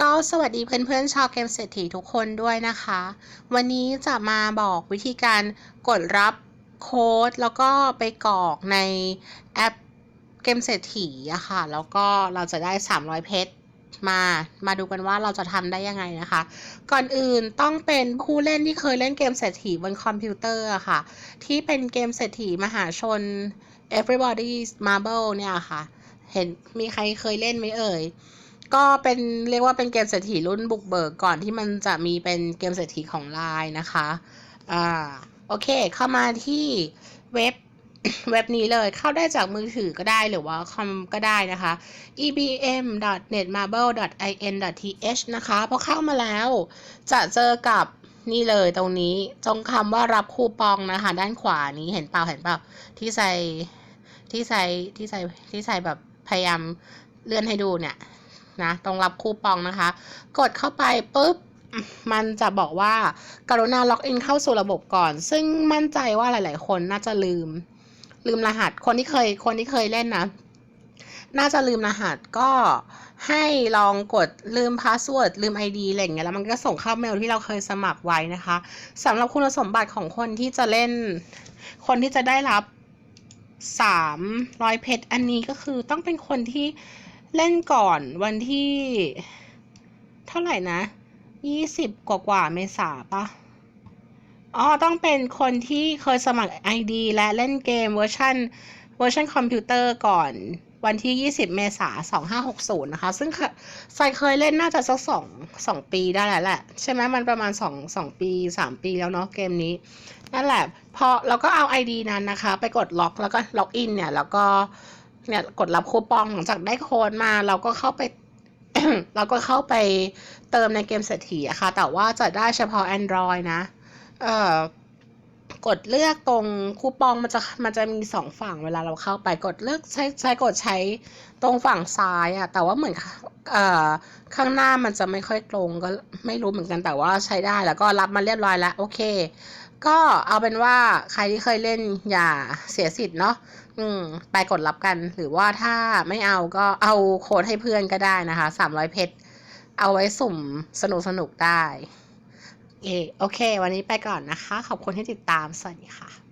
ก็สวัสดีเพื่อนๆชาวเกมเศรษฐีทุกคนด้วยนะคะ วันนี้จะมาบอกวิธีการกดรับโค้ดแล้วก็ไปกรอกในแอปเกมเศรษฐีอะค่ะ แล้วก็เราจะได้ 300 เพชรมา มาดูกันว่าเราจะทำได้ยังไงนะคะ ก่อนอื่นต้องเป็นผู้เล่นที่เคยเล่นเกมเศรษฐีบนคอมพิวเตอร์อะค่ะ ที่เป็นเกมเศรษฐีมหาชน Everybody's Marble เนี่ยค่ะ เห็นมีใครเคยเล่นไหมเอ่ย ก็เป็นเรียกว่าเป็นเกมเศรษฐีรุ่นบุกเบิกก่อนที่มันจะมีเป็นเกมเศรษฐีของไลน์นะคะอ่าโอเค เข้ามาที่เว็บเว็บนี้เลยเข้าได้จากมือถือก็ได้หรือว่าคอมก็ได้นะคะ ebm.netmarble.in.th นะคะพอเข้ามาแล้ว จะเจอกับนี่เลยตรงนี้ตรงคำว่ารับคูปองนะคะ ด้านขวานี้เห็นเปล่าเห็นเปล่าที่ใส่ที่ใส่ที่ใส่ที่ใส่แบบพยายามเลื่อนให้ดูเนี่ย นะตรงรับคูปองนะคะ กดเข้าไปปุ๊บมันจะบอกว่าการุณาล็อกอินเข้าสู่ระบบก่อน ซึ่งมั่นใจว่าหลาย ๆ คนน่าจะลืม ลืมรหัสคนที่เคยคนที่เคยเล่นนะ น่าจะลืมรหัสก็ให้ลองกดลืมพาสเวิร์ดลืม ID อะไรอย่างเงี้ยแล้วมันก็ส่งเข้าเมลที่เราเคยสมัครไว้นะคะสำหรับคุณสมบัติของคนที่จะเล่น คนที่จะได้รับ300เพชรอันนี้ก็คือต้องเป็นคนที่ เล่นก่อนวันที่ เท่าไหร่นะยี่สิบกว่ากว่าเมษาปะอ๋อต้องเป็นคนที่เคยสมัคร ID และเล่นเกมเวอร์ชันเวอร์ชันคอมพิวเตอร์ก่อนวันที่ 20 เมษา2560 นะคะ ซึ่งใส่เคยเล่นน่าจะสักสองสองปีได้แล้วแหละ ใช่ไหมมันประมาณ2 2ปี3ปีแล้วเนาะเกมนี้ นั่นแหละ พอเราก็เอา ID นั้นนะคะ ไปกดล็อกแล้วก็ล็อกอินเนี่ย แล้วก็ เนี่ยกดรับคูปองหลังจากได้โค้ดมาเราก็เข้าไปเราก็เข้าไปเติมในเกมเศรษฐีอะค่ะ แต่ว่าจะได้เฉพาะ Android นะ เอ่อกดเลือกตรงคูปองมันจะมันจะมีสองฝั่งเวลาเราเข้าไปกดเลือกใช้ใช้กดใช้ตรงฝั่งซ้ายอะแต่ว่าเหมือนเอ่อข้างหน้ามันจะไม่ค่อยตรงก็ไม่รู้เหมือนกันแต่ว่าใช้ได้แล้วก็รับมาเรียบร้อยแล้ว โอเค ก็เอาเป็นว่าใครที่เคยเล่นอย่าเสียสิทธิ์เนาะอืม ไปกดรับกันหรือว่าถ้าไม่เอาก็เอาโค้ดให้เพื่อนก็ได้นะคะสามร้อยเพชรเอาไว้สุ่มสนุกสนุกได้โอเค วันนี้ไปก่อนนะคะ ขอบคุณที่ติดตาม สวัสดีค่ะ